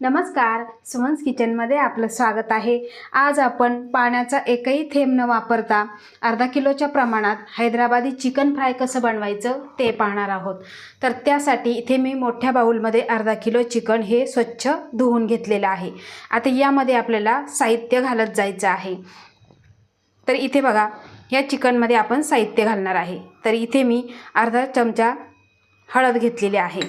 नमस्कार सुमन्स किचनमध्ये आपलं स्वागत आहे. आज आपण पाण्याचा एकही थेंब न वापरता अर्धा किलोच्या प्रमाणात हैदराबादी चिकन फ्राय कसं बनवायचं ते पाहणार आहोत. तर त्यासाठी इथे मी मोठ्या बाऊलमध्ये अर्धा किलो चिकन हे स्वच्छ धुवून घेतलेलं आहे. आता यामध्ये आपल्याला साहित्य घालत जायचं आहे. तर इथे बघा या चिकनमध्ये आपण साहित्य घालणार आहे. तर इथे मी अर्धा चमचा हळद घेतलेली आहे.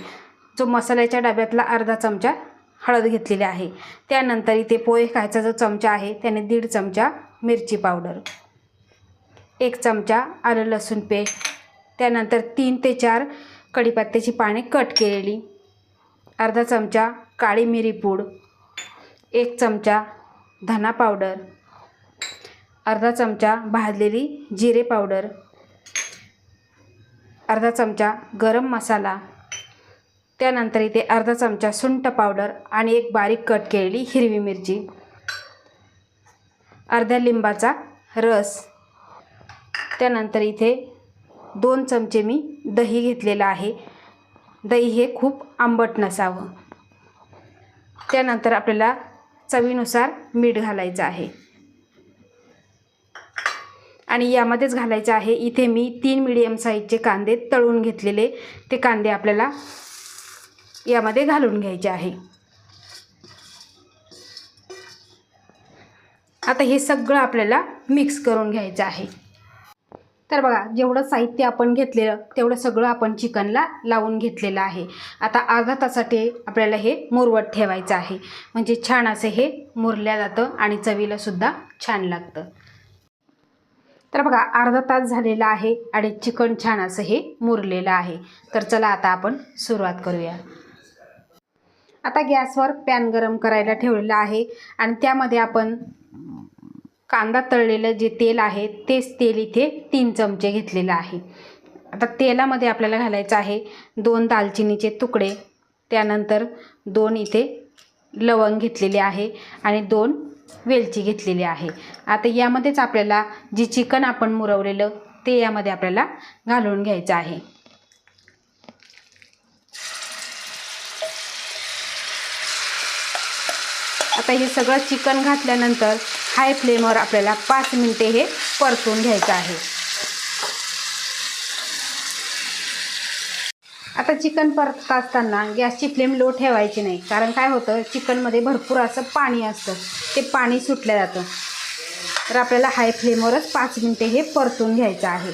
जो मसाल्याच्या डब्यातला अर्धा चमचा हळद घेतलेली आहे. त्यानंतर इथे पोहे खायचा जो चमचा आहे त्याने दीड चमचा मिरची पावडर एक चमचा आलं लसूण पेस्ट त्यानंतर तीन ते चार कढीपत्त्याची पाने कट केलेली अर्धा चमचा काळी मिरी पूड एक चमचा धना पावडर अर्धा चमचा भाजलेली जिरे पावडर अर्धा चमचा गरम मसाला त्यानंतर इथे अर्धा चमचा सुंठ पावडर आणि एक बारीक कट केलेली हिरवी मिरची. अर्ध्या लिंबाचा रस. त्यानंतर इथे दोन चमचे मी दही घेतलेलं आहे. दही हे खूप आंबट नसावं. त्यानंतर आपल्याला चवीनुसार मीठ घालायचं आहे. आणि यामध्येच घालायचं आहे इथे मी तीन मिडियम साईजचे कांदे तळून घेतलेले. ते कांदे आपल्याला यामध्ये घालून घ्यायचे आहे. आता हे सगळं आपल्याला मिक्स करून घ्यायचं आहे. तर बघा जेवढं साहित्य आपण घेतलेलं तेवढं सगळं आपण चिकनला लावून घेतलेलं आहे. आता अर्धा तासाठी आपल्याला हे मुरवत ठेवायचं आहे. म्हणजे छान असं हे मुरल्या जातं आणि चवीला सुद्धा छान लागतं. तर बघा अर्धा तास झालेला आहे आणि चिकन छान असं हे मुरलेलं आहे. तर चला आता आपण सुरुवात करूया. आता गॅसवर पॅन गरम करायला ठेवलेलं आहे आणि त्यामध्ये आपण कांदा तळलेलं जे तेल आहे तेच तेल इथे तीन चमचे घेतलेलं आहे. आता तेलामध्ये आपल्याला घालायचं आहे दोन दालचिनीचे तुकडे त्यानंतर दोन इथे लवंग घेतलेले आहे आणि दोन वेलची घेतलेली आहे. आता यामध्येच आपल्याला जी चिकन आपण मुरवलेलं ते यामध्ये आपल्याला घालून घ्यायचं आहे. आता हे सगळं चिकन घातल्यानंतर हाय फ्लेमवर आपल्याला पाच मिनटे हे परतून घ्यायचं आहे. आता चिकन परतत असताना गॅसची फ्लेम लो ठेवायची नाही कारण काय होतं चिकनमध्ये भरपूर असं पाणी असतं ते पाणी सुटलं जातं. तर आपल्याला हाय फ्लेमवरच पाच मिनटे हे परतून घ्यायचं आहे.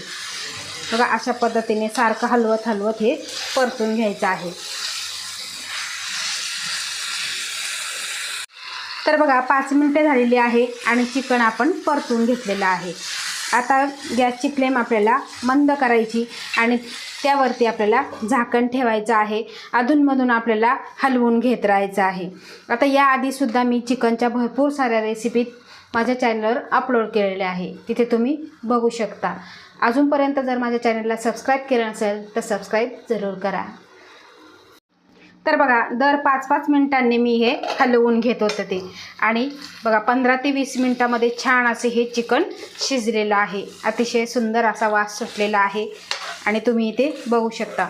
बघा अशा पद्धतीने सारखं हलवत हलवत हे परतून घ्यायचं आहे. तर बघा पाच मिनटं झालेली आहे आणि चिकन आपण परतून घेतलेलं आहे. आता गॅसची फ्लेम आपल्याला मंद करायची आणि त्यावरती आपल्याला झाकण ठेवायचं आहे. अधूनमधून आपल्याला हलवून घेत राहायचं आहे. आता याआधीसुद्धा मी चिकनच्या भरपूर साऱ्या रेसिपी माझ्या चॅनलवर अपलोड केलेल्या आहे. तिथे तुम्ही बघू शकता. अजूनपर्यंत जर माझ्या चॅनलला सबस्क्राईब केलं नसेल तर सबस्क्राईब जरूर करा. तर बघा दर पाच पाच मिनिटांनी मी हे हलवून घेत होतं ते. आणि बघा पंधरा ते वीस मिनटामध्ये छान असे हे चिकन शिजलेलं आहे. अतिशय सुंदर असा वास सुटलेला आहे. आणि तुम्ही इथे बघू शकता.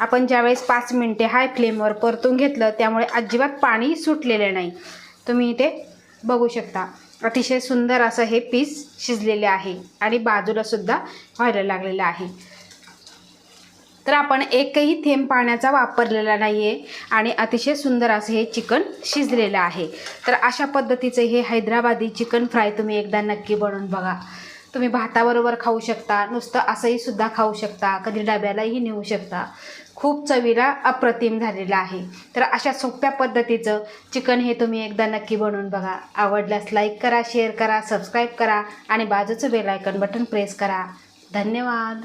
आपण ज्यावेळेस पाच मिनटे हाय फ्लेमवर परतून घेतलं त्यामुळे अजिबात पाणी सुटलेलं नाही. तुम्ही इथे बघू शकता. अतिशय सुंदर असं हे पीस शिजलेले आहे. आणि बाजूलासुद्धा व्हायला लागलेलं आहे. तर आपण एकही थेंब पाण्याचा वापरलेला नाही आहे आणि अतिशय सुंदर असं हे चिकन शिजलेलं आहे. तर अशा पद्धतीचं हे हैदराबादी चिकन फ्राय तुम्ही एकदा नक्की बनवून बघा. तुम्ही भाताबरोबर खाऊ शकता नुसतं असंही सुद्धा खाऊ शकता कधी डब्यालाही नेऊ शकता. खूप चवीला अप्रतिम झालेलं आहे. तर अशा सोप्या पद्धतीचं चिकन हे तुम्ही एकदा नक्की बनवून बघा. आवडल्यास लाईक करा शेअर करा सबस्क्राईब करा आणि बाजूचं बेल आयकन बटन प्रेस करा. धन्यवाद.